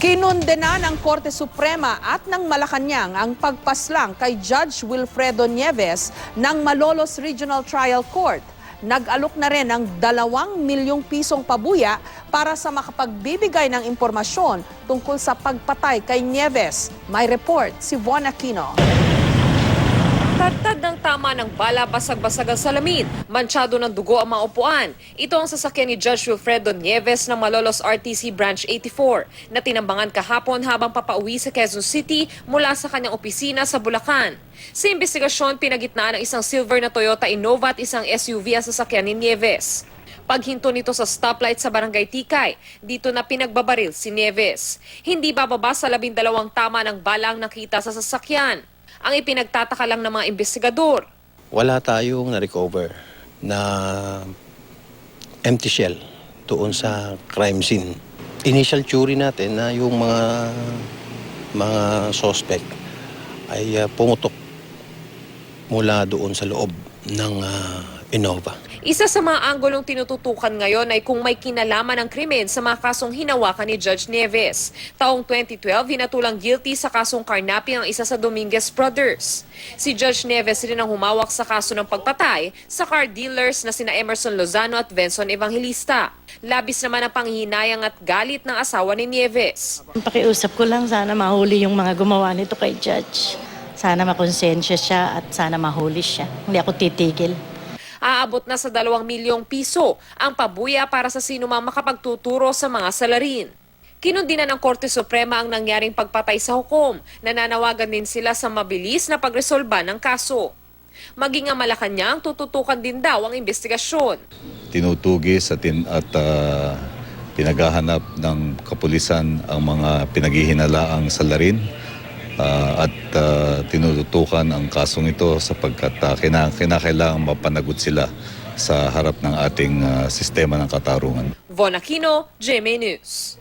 Kinundena ng Korte Suprema at ng Malacanang ang pagpaslang kay Judge Wilfredo Nieves ng Malolos Regional Trial Court. Nag-alok na rin ng dalawang milyong pisong pabuya para sa makapagbibigay ng impormasyon tungkol sa pagpatay kay Nieves. May report si Von Aquino. Ng bala basag-basag ang salamin, mansyado ng dugo ang mga upuan. Ito ang sasakyan ni Judge Wilfredo Nieves ng Malolos RTC Branch 84 na tinambangan kahapon habang papauwi sa Quezon City mula sa kanyang opisina sa Bulacan. Sa investigasyon, pinagitnaan ng isang silver na Toyota Innova at isang SUV ang sasakyan ni Nieves. Paghinto nito sa stoplight sa Barangay Tikay, dito na pinagbabaril si Nieves. Hindi bababa sa labindalawang tama ng balang nakita sa sasakyan. Ang ipinagtataka lang ng mga investigador. Wala tayong na-recover na empty shell doon sa crime scene. Initial theory natin na yung mga mga suspect ay uh, pumutok mula doon sa loob ng uh, Innova. Isa sa mga anggulong tinututukan ngayon ay kung may kinalaman ng krimen sa mga kasong hinawakan ni Judge Nieves. Taong 2012, hinatulang guilty sa kasong carnapping ang isa sa Dominguez brothers. Si Judge Nieves rin ang humawak sa kaso ng pagpatay sa car dealers na sina Emerson Lozano at Benson Evangelista. Labis naman ang panghihinayang at galit ng asawa ni Nieves. Ang Pakiusap ko lang, sana mahuli yung mga gumawa nito kay Judge. Sana makonsensya siya at sana mahuli siya. Hindi ako titigil. Aabot na sa 2 milyong piso ang pabuya para sa sino mang makapagtuturo sa mga salarin. Kinundina ng Korte Suprema ang nangyaring pagpatay sa hukom. Nananawagan din sila sa mabilis na pagresolba ng kaso. Maging ang Malacanang, tututukan din daw ang investigasyon. tinutugis at, tin, at ah, pinaghahanap ng kapulisan ang mga pinaghihinalaang salarin ah, at ah, tinututukan ang kasong ito sapagkat uh, kinakailangan mapanagot sila sa harap ng ating ah, sistema ng katarungan. Von Aquino, GMA News.